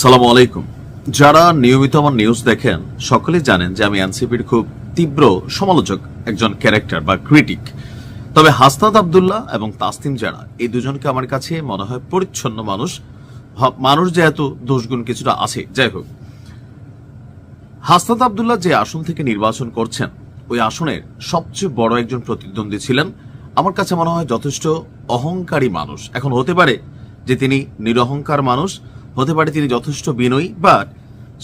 সালাম আলাইকুম। যারা নিয়মিত আমার নিউজ দেখেন সকলে জানেন যে আমি এনসিপির খুব তীব্র সমালোচক একজন ক্যারেক্টার বা ক্রিটিক তবে হাসনাত আবদুল্লাহ এবং তাসনিম জারা, এই দুজনকে আমার কাছে মনে হয় পরিচ্ছন্ন মানুষ। মানুষ যেহেতু দোষগুণ কিছুটা আছে, যাই হোক। হাসনাত আবদুল্লাহ যে আসন থেকে নির্বাচন করছেন, ওই আসনের সবচেয়ে বড় একজন প্রতিদ্বন্দ্বী ছিলেন। আমার কাছে মনে হয় যথেষ্ট অহংকারী মানুষ। এখন হতে পারে যে তিনি নিরহংকার মানুষ হতে পারে তিনি যথেষ্ট বিনয়ী বা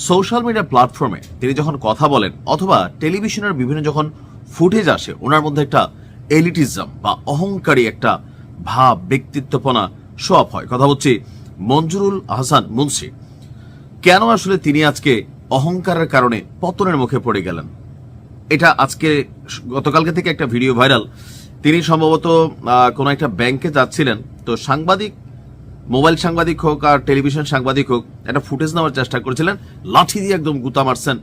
সোশ্যাল মিডিয়া প্ল্যাটফর্মে তিনি যখন কথা বলেন অথবা টেলিভিশনের বিভিন্ন যখন ফুটেজ আসে, ওনার মধ্যে একটা এলিটিজম বা অহংকারী একটা ভাব, ব্যক্তিত্বপনা শো অফ হয়। কথা হচ্ছে মঞ্জুরুল আহসান মুন্সি। কেন আসলে তিনি আজকে অহংকারের কারণে পতনের মুখে পড়ে গেলেন? এটা আজকে গতকালকে থেকে একটা ভিডিও ভাইরাল। তিনি সম্ভবত কোনো একটা ব্যাংকে যাচ্ছিলেন, তো সাংবাদিক মোবাইল সাংবাদিক হোক আর টেলিভিশন সাংবাদিক হোক, একটা ফুটেজ নেওয়ার চেষ্টা করেছিলেন। লাঠি দিয়ে একদম গুতা মারছেন।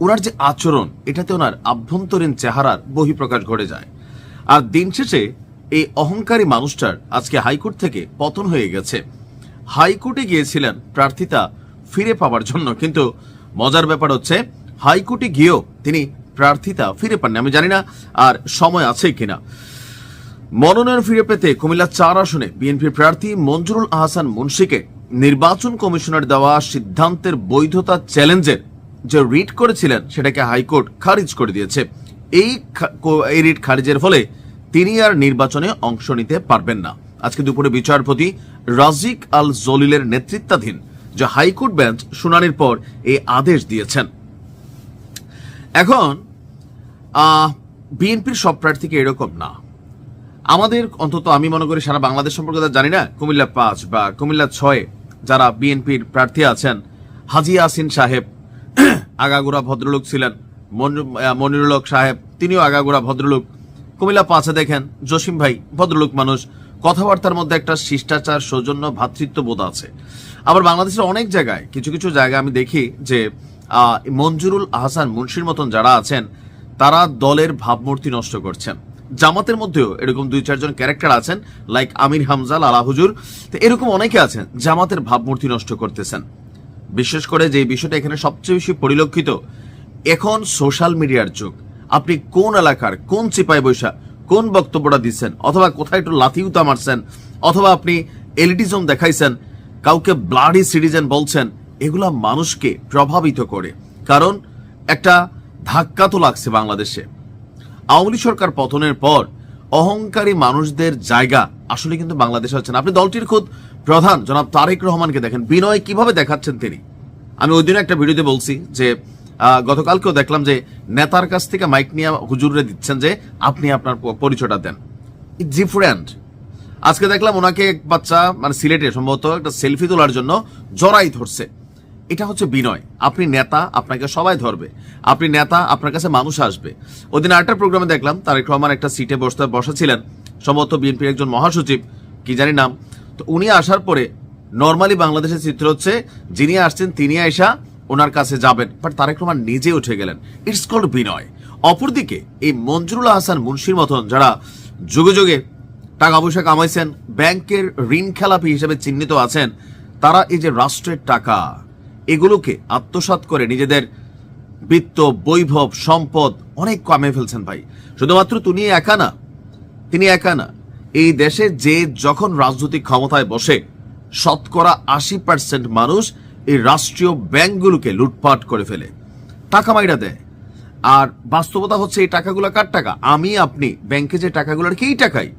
ওনার যে আচরণ, এটাতে ওনার আভ্যন্তরীণ চেহারার বহিঃপ্রকাশ ঘটে যায়। আর দিন শেষে এই অহংকারী মানুষটার আজকে হাইকোর্ট থেকে পতন হয়ে গেছে। হাইকোর্টে গিয়েছিলেন প্রার্থিতা ফিরে পাওয়ার জন্য, কিন্তু মজার ব্যাপার হচ্ছে, হাইকোর্টে গিয়েও তিনি প্রার্থিতা ফিরে পাননি। আমি জানি না আর সময় আছে কিনা। মনোনয়ন ফিরে পেতে কুমিল্লা চার আসনে বিএনপির প্রার্থী মঞ্জুরুল আহসান মুন্সিকে নির্বাচন কমিশনের দেওয়া সিদ্ধান্তের বৈধতা চ্যালেঞ্জের যে রিট করেছিলেন, সেটাকে হাইকোর্ট খারিজ করে দিয়েছে। এই এই রিট খারিজের ফলে তিনি আর নির্বাচনে অংশ নিতে পারবেন না। আজকে দুপুরে বিচারপতি রাজিক আল জলিলের নেতৃত্বাধীন যে হাইকোর্ট বেঞ্চ শুনানির পর এই আদেশ দিয়েছেন। এখন বিএনপির সব প্রার্থীকে এরকম না। আমাদের অন্তত আমি মনে করি সারা বাংলাদেশ সম্পর্কে জানি না কুমিল্লা পাঁচ বা কুমিল্লা ছয় যারা বিএনপির প্রার্থী আছেন হাজি আসিন সাহেব আগাগোড়া ভদ্রলোক ছিলেন মনির- আহ, সাহেব তিনিও আগাগোড়া ভদ্রলোক। কুমিল্লা পাঁচে দেখেন জসিম ভাই ভদ্রলোক মানুষ। কথাবার্তার মধ্যে একটা শিষ্টাচার সৌজন্য ভ্রাতৃত্ববোধ আছে। আবার বাংলাদেশের অনেক জায়গায় কিছু কিছু জায়গায় আমি দেখি যে মঞ্জুরুল আহসান মুন্সির মতন যারা আছেন তারা দলের ভাবমূর্তি নষ্ট করছেন। জামাতের মধ্যেও এরকম দুই, চারজন ক্যারেক্টার আছেন লাইক আমির হামজা, লালা হুজুর। তো এরকম অনেকে আছেন, জামাতের ভাবমূর্তি নষ্ট করতেছেন। বিশেষ করে যে বিষয়টা এখানে সবচেয়ে বেশি পরিলক্ষিত, এখন সোশ্যাল মিডিয়ার যুগ। আপনি কোন এলাকার, কোন চিপায় বৈশা, কোন বক্তব্যটা দিচ্ছেন, অথবা কোথায় একটু লাথি উতা মারছেন, অথবা আপনি এলিটিজম দেখাইছেন, কাউকে ব্লাডি সিটিজেন বলছেন, এগুলা মানুষকে প্রভাবিত করে। কারণ একটা ধাক্কা তো লাগছে বাংলাদেশে। আওয়ামী সরকার পতনের পর অহংকারী মানুষদের জায়গা আসলে কিন্তু বাংলাদেশে হচ্ছে না। আপনি দলটির খোদ প্রধান জনাব তারেক রহমানকে দেখেন। বিনয় কীভাবে দেখাচ্ছেন তিনি? আমি ওই দিন একটা ভিডিওতে বলছি যে গতকালকেও দেখলাম যে নেতার কাছ থেকে মাইক নিয়ে হুজুরে দিচ্ছেন যে, আপনি আপনার পরিচয়টা দেন। ইট ডিফারেন্ট আজকে দেখলাম ওনাকে এক বাচ্চা মানে সিলেটে সম্ভবত একটা সেলফি তোলার জন্য জড়াই ধরছে। এটা হচ্ছে বিনয়। আপনি নেতা, আপনাকে সবাই ধরবে। আপনি নেতা, আপনার কাছে মানুষ আসবে। ওদিন আরেকটা প্রোগ্রামে দেখলাম, তারেক রহমান একটা সিটে বসতে বসেছিলেন। সম্ভবত বিএনপির একজন মহাসচিব, কি জানি নাম। তো উনি আসার পরে নর্মালি বাংলাদেশের চিত্র হচ্ছে, যিনি আসছেন তিনি আইসা ওনার কাছে যাবেন। বাট তারেক রহমান নিজে উঠে গেলেন। ইটস কল্ড বিনয়। অপরদিকে এই মঞ্জুরুল আহসান মুন্সির মতন যারা যুগে যুগে টাকা পয়সা কামাইছেন, ব্যাংকের ঋণ খেলাপি হিসেবে চিহ্নিত আছেন, তারা এই যে রাষ্ট্রের টাকা এগুলোকে আত্মসাৎ করে নিজেদের বিত্ত, বৈভব, সম্পদ অনেক কমে ফেলছেন ভাই। শুধুমাত্র তিনি একা না, তিনি একা না, এই দেশে যে যখন রাজনৈতিক ক্ষমতায় বসে, শতকরা আশি পার্সেন্ট মানুষ এই রাষ্ট্রীয় ব্যাংকগুলোকে লুটপাট করে ফেলে, টাকা মাইরা দেয়। আর বাস্তবতা হচ্ছে এই টাকাগুলো কার টাকা? আমি, আপনি, ব্যাংকে যে টাকাগুলোর কি, এই টাকাই।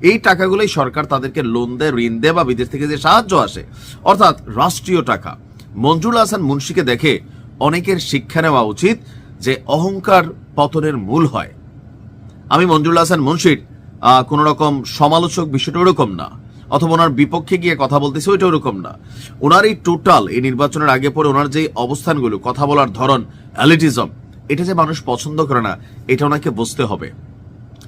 এই টাকাগুলোই সরকার তাদেরকে লোন দেয়, ঋণ দেয় বা বিদেশ থেকে যে সাহায্য আসে। অর্থাৎ রাষ্ট্রীয় টাকা। মঞ্জুর হাসান মুন্সিকে দেখে অনেকের শিক্ষা নেওয়া উচিত যে অহংকার পতনের মূল হয়। আমি মঞ্জুল হাসান মুন্সির কোন রকম সমালোচক বিষয়টা ওরকম না। অথবা ওনার বিপক্ষে গিয়ে কথা বলতেছে ওইটা ওরকম না। ওনার এই টোটাল এই নির্বাচনের আগে পরে ওনার যে অবস্থানগুলো, কথা বলার ধরন অ্যালিটিজম এটা যে মানুষ পছন্দ করে না, এটা ওনাকে বুঝতে হবে।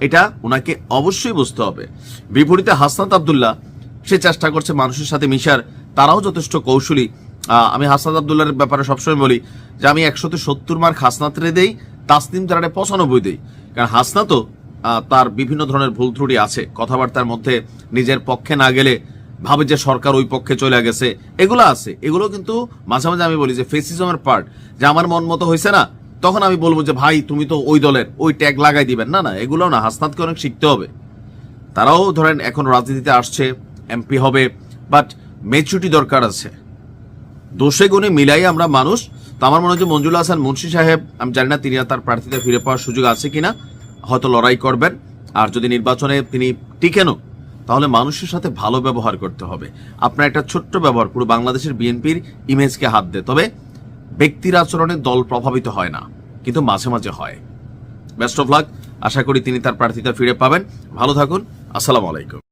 এটা ওনাকে অবশ্যই বুঝতে হবে। বিপরীতে হাসনাত আবদুল্লাহ, সে চেষ্টা করছে মানুষের সাথে মিশার, তারাও যথেষ্ট কৌশলী আমি হাসনাত আবদুল্লাহর ব্যাপারে সবসময় বলি যে আমি একশোতে সত্তর মার্ক হাসনাতরে দেই, তাসনিম তারারে পঁচানব্বই দেই। কারণ হাসনাতও তার বিভিন্ন ধরনের ভুল ত্রুটি আছে, কথাবার্তার মধ্যে নিজের পক্ষে না গেলে ভাবে যে সরকার ওই পক্ষে চলে গেছে, এগুলো আছে। এগুলো কিন্তু মাঝে মাঝে আমি বলি যে ফেসিজমের পার্ট যে আমার মন মতো হয়েছে না, তখন আমি বলব যে ভাই, তুমি তো ওই দলের, ওই ট্যাগ লাগাই দিবেন। না না, এগুলো না, হাসনাতকে অনেক শিখতে হবে। তারাও ধরেন এখন রাজনীতিতে আসছে এমপি হবে বাট মেচুরিটি দরকার আছে। দোষে গুণে মিলাই আমরা মানুষ। তো আমার মনে যে মঞ্জুল হাসান মুন্সি সাহেব, আমি জানি না তিনি তার প্রার্থীতে ফিরে পাওয়ার সুযোগ আছে কিনা, হয়তো লড়াই করবেন। আর যদি নির্বাচনে তিনি টিকেনও, তাহলে মানুষের সাথে ভালো ব্যবহার করতে হবে। আপনার একটা ছোট্ট ব্যবহার, পুরো বাংলাদেশের বিএনপির ইমেজকে হাত দেয় তবে ব্যক্তির আচরণে দল প্রভাবিত হয় না, কিন্তু মাঝে মাঝে হয়। বেস্ট অফ লাক আশা করি তিনি তার প্রার্থিতা ফিরে পাবেন। ভালো থাকুন, আসসালামু আলাইকুম।